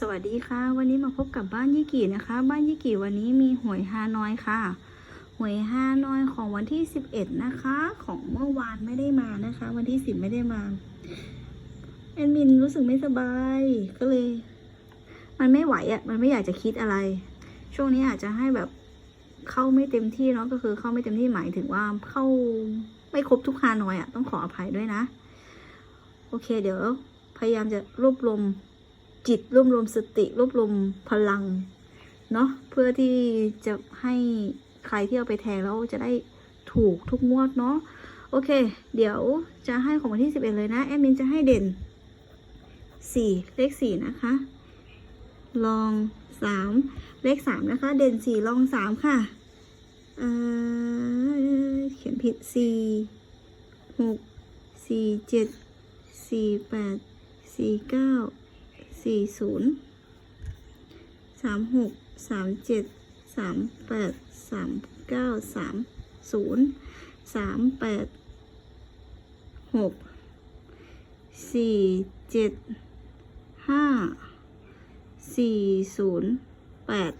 สวัสดีค่ะ วันนี้มาพบกับบ้านยี่กี่นะคะ บ้านยี่กี่วันนี้มีหวยฮานอยค่ะ หวยฮานอยของวันที่ 11 นะคะ ของเมื่อวานไม่ได้มานะคะ วันที่ 10 ไม่ได้มาแอดมินรู้สึกไม่สบายก็เลย มันไม่ไหวอะ่ะมันไม่อยากจะคิดอะไร ช่วงนี้อาจจะให้แบบเข้าไม่เต็มที่เนาะก็คือเข้าไม่เต็มที่หมายถึงว่าเข้าไม่ครบทุกฮานอยอะ่ะต้องขออภัยด้วยนะ โอเค เดี๋ยวพยายามจะรวบรวม จิตรวบรวมสติรวบรวมพลังเนาะเพื่อที่จะให้ใครที่เอาไปแทงแล้วจะได้ถูกทุกงวดเนาะโอเค เดี๋ยวจะให้ของวันที่ 11 เลยนะ แอดมินจะให้เด่น 4 เลข 4 นะคะ ลอง 3 เลข 3 นะคะ เด่น 4 ลอง 3 ค่ะเออเขียนผิด 4 6 4 7 4 8 4 9 สี่ศูนย์สามหกสามเจ็ดสามแปดสามเก้าสามศูนย์สามแปดหกสี่เจ็ดห้าสี่ศูนย์แปด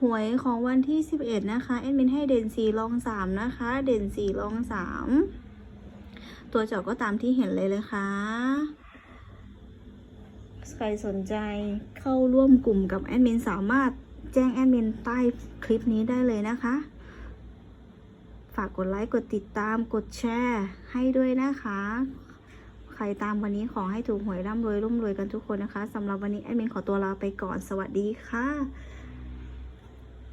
หวยของวันที่ 11 นะคะ แอดมินให้เด่น4ลอง 3 นะคะ เด่น4ลอง 3 ตัวเจาะก็ตามที่เห็นเลยเลยค่ะ ใครสนใจเข้าร่วมกลุ่มกับแอดมินสามารถแจ้งแอดมินใต้คลิปนี้ได้เลยนะคะ ฝากกดไลค์ กดติดตาม กดแชร์ให้ด้วยนะคะ ใครตามวันนี้ขอให้ถูกหวยร่ำรวยร่ำรวยกันทุกคนนะคะสำหรับวันนี้แอดมินขอตัวลาไปก่อน สวัสดีค่ะ